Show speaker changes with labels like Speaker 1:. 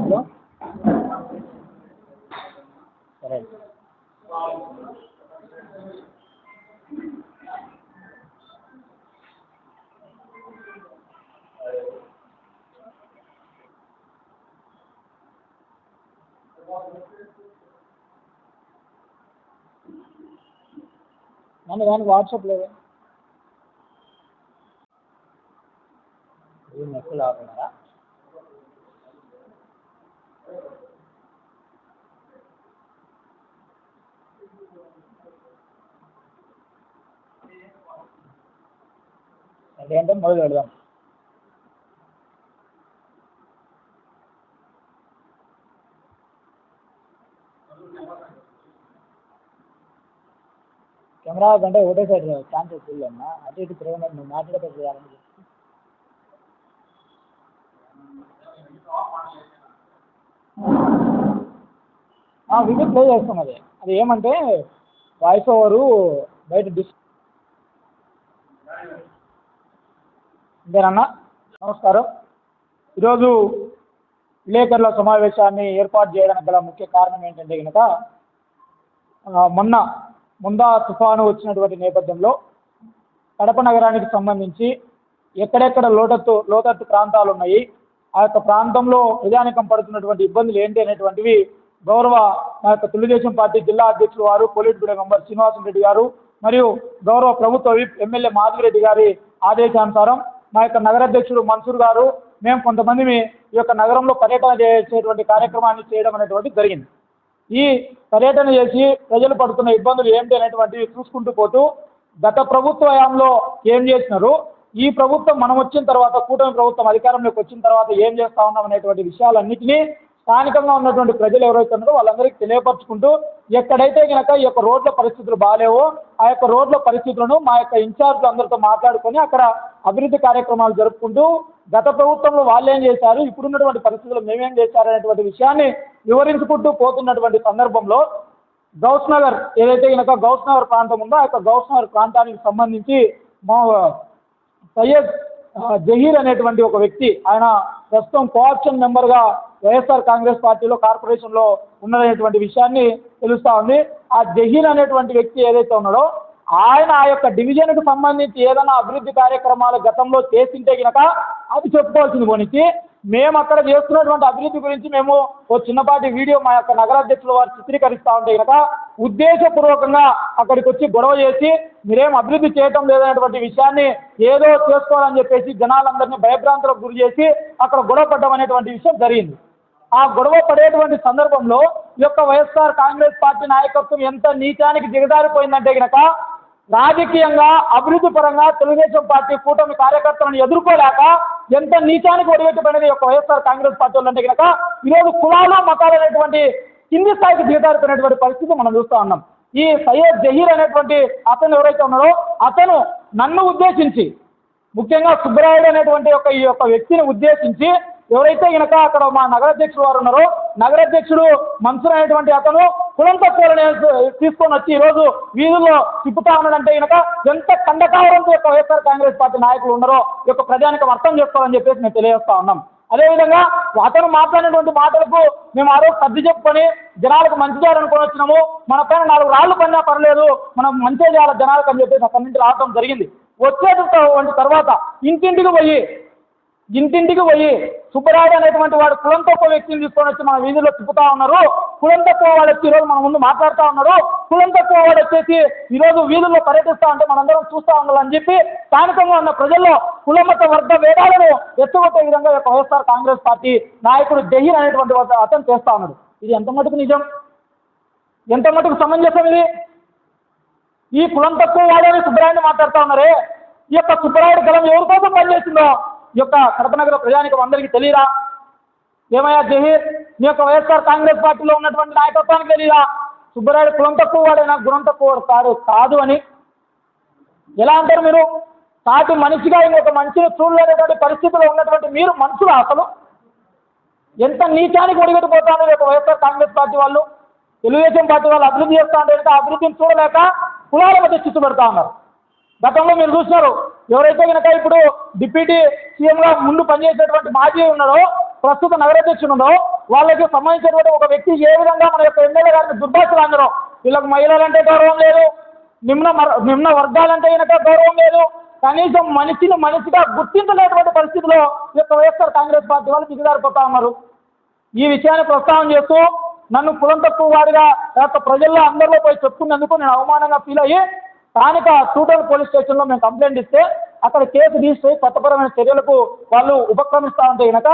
Speaker 1: Hello సరే నన్ను కానీ వాట్సాప్ లేదు ఏం మెసేజ్ మొదలు పెడదాం. కెమెరా కంటే ఒకటే సైడ్ ఛాన్స్ ఫుల్ అమ్మ అటు ఇటు తిరగలేదు నువ్వు మాట్లాడేటప్పుడు చేయాలని చెప్పి. వీడియో ప్లే చేస్తాం అది. అది ఏమంటే వాయిస్ ఓవరు బయట డిస్ ఇంతేనన్నా నమస్కారం. ఈరోజు విలేకరుల సమావేశాన్ని ఏర్పాటు చేయడానికి గల ముఖ్య కారణం ఏంటంటే కనుక మొన్న ముందా తుఫాను వచ్చినటువంటి నేపథ్యంలో కడప నగరానికి సంబంధించి ఎక్కడెక్కడ లోటత్తు లోతట్టు ప్రాంతాలు ఉన్నాయి ఆ యొక్క ప్రాంతంలో ప్రజానికం పడుతున్నటువంటి ఇబ్బందులు ఏంటి అనేటువంటివి గౌరవ మా యొక్క తెలుగుదేశం పార్టీ జిల్లా అధ్యక్షులు వారు politburo member Srinivasam Reddy గారు మరియు గౌరవ ప్రభుత్వ విప్ ఎమ్మెల్యే మాధవిరెడ్డి గారి ఆదేశానుసారం మా యొక్క నగరాధ్యక్షుడు మన్సూర్ గారు మేము కొంతమంది ఈ యొక్క నగరంలో పర్యటన చేసేటువంటి కార్యక్రమాన్ని చేయడం అనేటువంటి జరిగింది. ఈ పర్యటన చేసి ప్రజలు పడుతున్న ఇబ్బందులు ఏంటి అనేటువంటివి చూసుకుంటూ పోతూ గత ప్రభుత్వ హయాంలో ఏం చేసినారు? ఈ ప్రభుత్వం మనం వచ్చిన తర్వాత కూటమి ప్రభుత్వం అధికారంలోకి వచ్చిన తర్వాత ఏం చేస్తా ఉన్నాం అనేటువంటి విషయాలన్నింటినీ స్థానికంగా ఉన్నటువంటి ప్రజలు ఎవరైతే ఉన్నారో వాళ్ళందరికీ తెలియపరచుకుంటూ ఎక్కడైతే కనుక ఈ యొక్క రోడ్ల పరిస్థితులు బాగాలేవో ఆ యొక్క రోడ్ల పరిస్థితులను మా యొక్క ఇన్ఛార్జ్ అందరితో మాట్లాడుకొని అక్కడ అభివృద్ధి కార్యక్రమాలు జరుపుకుంటూ గత ప్రభుత్వంలో వాళ్ళు ఏం చేశారు ఇప్పుడున్నటువంటి పరిస్థితులు మేమేం చేశారు అనేటువంటి విషయాన్ని వివరించుకుంటూ పోతున్నటువంటి సందర్భంలో గౌస్ నగర్ ఏదైతే కనుక గౌస్ నగర్ ప్రాంతం ఉందో ఆ యొక్క గౌస్ నగర్ ప్రాంతానికి సంబంధించి మా సయ్యద్ జహీర్ అనేటువంటి ఒక వ్యక్తి ఆయన ప్రస్తుతం కోఆప్షన్ మెంబర్గా వైఎస్ఆర్ కాంగ్రెస్ పార్టీలో కార్పొరేషన్లో ఉన్నదనేటువంటి విషయాన్ని తెలుస్తూ ఉంది. ఆ జహీర్ అనేటువంటి వ్యక్తి ఏదైతే ఉన్నాడో ఆయన ఆ యొక్క డివిజన్కి సంబంధించి ఏదైనా అభివృద్ధి కార్యక్రమాలు గతంలో చేసింటే కనుక అది చెప్పుకోవాల్సింది పోనికి. మేము అక్కడ చేస్తున్నటువంటి అభివృద్ధి గురించి మేము ఓ చిన్నపాటి వీడియో మా యొక్క నగరాధ్యక్షుల వారు చిత్రీకరిస్తూ ఉంటే కనుక ఉద్దేశపూర్వకంగా అక్కడికి వచ్చి గొడవ చేసి మీరేం అభివృద్ధి చేయటం లేదనేటువంటి విషయాన్ని ఏదో చేసుకోవాలని చెప్పేసి జనాలందరినీ భయభ్రాంతులకు గురి చేసి అక్కడ గొడవ పడ్డం అనేటువంటి విషయం జరిగింది. ఆ గొడవ పడేటువంటి సందర్భంలో ఈ యొక్క వైఎస్ఆర్ కాంగ్రెస్ పార్టీ నాయకత్వం ఎంత నీచానికి దిగజారిపోయిందంటే గనక రాజకీయంగా అభివృద్ధి పరంగా తెలుగుదేశం పార్టీ కూటమి కార్యకర్తలను ఎదుర్కోలేక ఎంత నీచానికి ఒడిగట్టుకునేది ఈ యొక్క వైఎస్ఆర్ కాంగ్రెస్ పార్టీ వాళ్ళు అంటే కనుక ఈరోజు కులాలు మతాలు అనేటువంటి కింది స్థాయికి దిగజారిపోయినటువంటి పరిస్థితి మనం చూస్తూ ఉన్నాం. ఈ సయ్యద్ జహీర్ అనేటువంటి అతను ఎవరైతే ఉన్నారో అతను నన్ను ఉద్దేశించి ముఖ్యంగా సుబ్బరాయుడు అనేటువంటి ఒక ఈ యొక్క వ్యక్తిని ఉద్దేశించి ఎవరైతే గనక అక్కడ మా నగరాధ్యక్షుడు వారు ఉన్నారో నగరాధ్యక్షుడు మన్సూర్ అనేటువంటి అతను కులం తక్కువలని తీసుకొని వచ్చి ఈరోజు వీధుల్లో తిప్పుతా ఉన్నాడంటే గనక ఎంత కండకావరంతో యొక్క వైఎస్ఆర్ కాంగ్రెస్ పార్టీ నాయకులు ఉన్నారో ఈ యొక్క ప్రజానికి అర్థం చేసుకోవాలని చెప్పేసి మేము తెలియజేస్తా ఉన్నాం. అదేవిధంగా అతను మాట్లాడినటువంటి మాటలకు మేము ఆ రోజు సర్ది చెప్పుకొని జనాలకు మంచి చేయాలనుకొని వచ్చినాము. మన పైన నాలుగు రాళ్ళు పడినా పర్లేదు మనం మంచిగా చేయాలి జనాలకు అని చెప్పేసి అక్కడి నుంచి రావడం జరిగింది. వచ్చేటువంటి తర్వాత ఇంటింటికి పోయి ఇంటింటికి పోయి సుబ్బరాజు అనేటువంటి వాడు కులం తక్కువ వ్యక్తిని తీసుకొని వచ్చి మన వీధిలో తిప్పుతా ఉన్నారు. కులం తక్కువ వాడు వచ్చి ఈరోజు మన ముందు మాట్లాడుతూ ఉన్నారు కులం తక్కువ వాడు వచ్చేసి ఈరోజు వీధుల్లో పర్యటిస్తా ఉంటే మనందరం చూస్తూ ఉండాలని చెప్పి స్థానికంగా ఉన్న ప్రజల్లో కులమత వర్గ వేదాలను ఎత్తుగొట్టే విధంగా ఈ యొక్క వైఎస్ఆర్ కాంగ్రెస్ పార్టీ నాయకుడు జహీర్ అనేటువంటి అతను చేస్తా ఉన్నాడు. ఇది ఎంత మటుకు నిజం? ఎంత మటుకు సమంజసం ఇది? ఈ కులం తక్కువ వాడని సుబ్బరాయుడు మాట్లాడుతూ ఉన్నారే? ఈ యొక్క సుబ్బరాయుడు గలం ఎవరి కోసం పనిచేసిందో? యొక్క కడప నగర ప్రజానికం అందరికీ తెలియరా ఏమయ్యా జహీర్? మీ యొక్క వైఎస్ఆర్ కాంగ్రెస్ పార్టీలో ఉన్నటువంటి నాయకత్వానికి తెలియదా? సుబ్బరాయుడు కులం తక్కువ వాడైనా గుణం తక్కువ వాడు కాదు కాదు అని. ఎలా అంటారు మీరు? సాటి మనిషిగా ఇంకొక మనిషిని చూడలేనటువంటి పరిస్థితిలో ఉన్నటువంటి మీరు మనుషులు అసలు. ఎంత నీచానికి ఒడిగట్టిపోతాను ఈ యొక్క వైఎస్ఆర్ కాంగ్రెస్ పార్టీ వాళ్ళు? తెలుగుదేశం పార్టీ వాళ్ళు అభివృద్ధి చేస్తా అంటే అభివృద్ధిని చూడలేక కులాల మధ్య చిచ్చు పెడతా ఉన్నారు. గతంలో మీరు చూసినారు ఎవరైతే కనుక ఇప్పుడు డిప్యూటీ సీఎంగా ముందు పనిచేసేటువంటి మాజీ ఉన్నారో ప్రస్తుత నగరాధ్యక్షుడు ఉన్నారో వాళ్ళకి సంబంధించినటువంటి ఒక వ్యక్తి ఏ విధంగా మన యొక్క ఎమ్మెల్యే గారిని దుర్భాషలు అందరూ వీళ్ళకి మహిళలంటే గౌరవం లేదు నిమ్న నిమ్న వర్గాలంటే కనుక గౌరవం లేదు కనీసం మనిషిని మనిషిగా గుర్తించలేటువంటి పరిస్థితిలో ఈ యొక్క వైఎస్ఆర్ కాంగ్రెస్ పార్టీ వాళ్ళు దిగజారిపోతా ఉన్నారు. ఈ విషయాన్ని ప్రస్తావన చేస్తూ నన్ను కులం తక్కువ యొక్క ప్రజల్లో అందరిలో పోయి చెప్పుకున్నందుకు నేను అవమానంగా ఫీల్ అయ్యి స్థానిక టూటల్ పోలీస్ స్టేషన్లో మేము కంప్లైంట్ ఇస్తే అక్కడ కేసు తీసి చట్టపరమైన చర్యలకు వాళ్ళు ఉపక్రమిస్తా ఉంటే కనుక